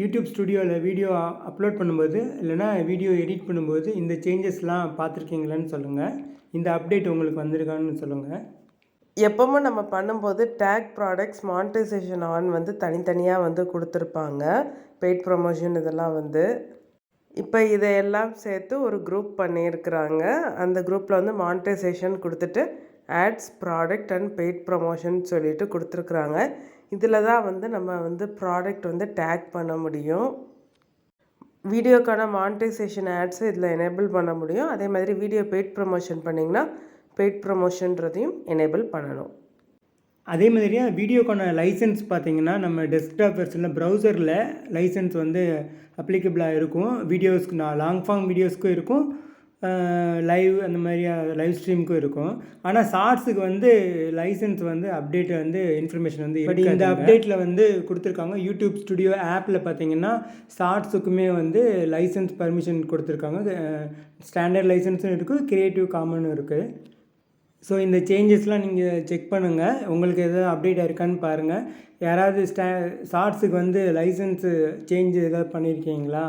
YouTube ஸ்டுடியோவில் video upload பண்ணும்போது இல்லைனா வீடியோ எடிட் பண்ணும்போது இந்த சேஞ்சஸ்லாம் பார்த்துருக்கீங்களான்னு சொல்லுங்கள் இந்த அப்டேட் உங்களுக்கு வந்திருக்கான்னு சொல்லுங்கள் எப்போவுமே நம்ம பண்ணும்போது டேக் ப்ராடக்ட்ஸ் மானிட்டைசேஷன் ஆன் வந்து தனித்தனியாக வந்து கொடுத்துருப்பாங்க. பெய்ட் ப்ரொமோஷன் இதெல்லாம் வந்து. இப்போ இதையெல்லாம் சேர்த்து ஒரு குரூப் பண்ணியிருக்கிறாங்க. அந்த குரூப்பில் வந்து மானிட்டைசேஷன் கொடுத்துட்டு ads product and paid promotion சொல்லிட்டு கொடுத்துருக்குறாங்க. இதில் தான் வந்து நம்ம வந்து ப்ராடக்ட் வந்து டேக் பண்ண முடியும். வீடியோக்கான மானிட்டைசேஷன் ஆட்ஸை இதில் எனேபிள் பண்ண முடியும். அதே மாதிரி வீடியோ பெய்ட் ப்ரமோஷன் பண்ணிங்கன்னா பெய்ட் ப்ரமோஷன்றதையும் எனேபிள் பண்ணணும். அதே மாதிரியே வீடியோக்கான லைசன்ஸ் பார்த்தீங்கன்னா நம்ம டெஸ்க்டாப் வெர்ஷனில் ப்ரௌசரில் லைசன்ஸ் வந்து அப்ளிகபிளாக இருக்கும். வீடியோஸ்க்கு நான் லாங் ஃபார்ம் வீடியோஸ்க்கும் இருக்கும். லைவ் அந்த மாதிரி லைவ் ஸ்ட்ரீமுக்கும் இருக்கும். ஆனால் ஷார்ட்ஸுக்கு வந்து லைசன்ஸ் வந்து அப்டேட் வந்து இன்ஃபர்மேஷன் வந்து பட் இந்த அப்டேட்டில் வந்து கொடுத்துருக்காங்க. யூடியூப் ஸ்டுடியோ ஆப்பில் பார்த்தீங்கன்னா ஷார்ட்ஸுக்குமே வந்து லைசன்ஸ் பர்மிஷன் கொடுத்துருக்காங்க. ஸ்டாண்டர்ட் லைசன்ஸும் இருக்குது கிரியேட்டிவ் காமனும் இருக்குது ஸோ இந்த சேஞ்சஸ்லாம் நீங்கள் செக் பண்ணுங்கள் உங்களுக்கு எதாவது அப்டேட் இருக்கான்னு பாருங்கள் யாராவது ஸ்டா ஷார்ட்ஸுக்கு வந்து லைசன்ஸு சேஞ்ச் எதாவது பண்ணியிருக்கீங்களா